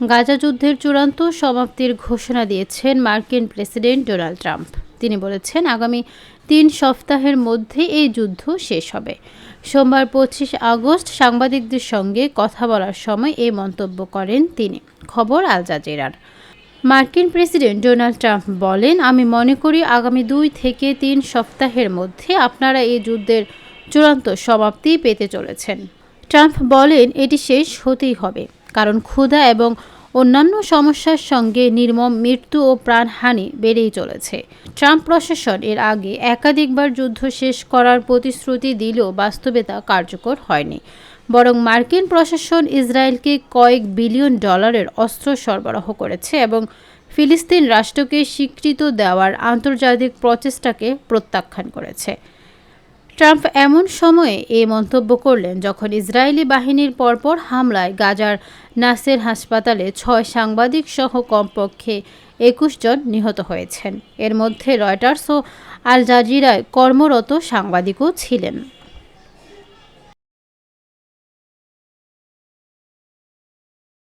গাজা যুদ্ধের চূড়ান্ত সমাপ্তির ঘোষণা দিয়েছেন মার্কিন প্রেসিডেন্ট ডোনাল্ড ট্রাম্প। তিনি বলেছেন, আগামী তিন সপ্তাহের মধ্যে এই যুদ্ধ শেষ হবে। সোমবার পঁচিশ আগস্ট সাংবাদিকদের সঙ্গে কথা বলার সময় এই মন্তব্য করেন তিনি। খবর আল জাজিরার। মার্কিন প্রেসিডেন্ট ডোনাল্ড ট্রাম্প বলেন, আমি মনে করি আগামী দুই থেকে তিন সপ্তাহের মধ্যে আপনারা এই যুদ্ধের চূড়ান্ত সমাপ্তি পেতে চলেছেন। ট্রাম্প বলেন, এটি শেষ হতেই হবে। কারণ ক্ষুধা এবং অন্যান্য সমস্যার সঙ্গে নির্মম মৃত্যু ও প্রাণহানি বেড়েই চলেছে। ট্রাম্প প্রশাসন এর আগে একাধিকবার যুদ্ধ শেষ করার প্রতিশ্রুতি দিলেও বাস্তবে তা কার্যকর হয়নি। বরং মার্কিন প্রশাসন ইসরায়েলকে কয়েক বিলিয়ন ডলারের অস্ত্র সরবরাহ করেছে এবং ফিলিস্তিন রাষ্ট্রকে স্বীকৃত দেওয়ার আন্তর্জাতিক প্রচেষ্টাকে প্রত্যাখ্যান করেছে। ট্রাম্প এমন সময়ে এ মন্তব্য করলেন যখন ইসরায়েলি বাহিনীর পরপর হামলায় গাজার নাসের হাসপাতালে ছয় সাংবাদিক সহ কমপক্ষে একুশ জন নিহত হয়েছেন। এর মধ্যে রয়টার্স ও আল জাজিরায় কর্মরত সাংবাদিকও ছিলেন।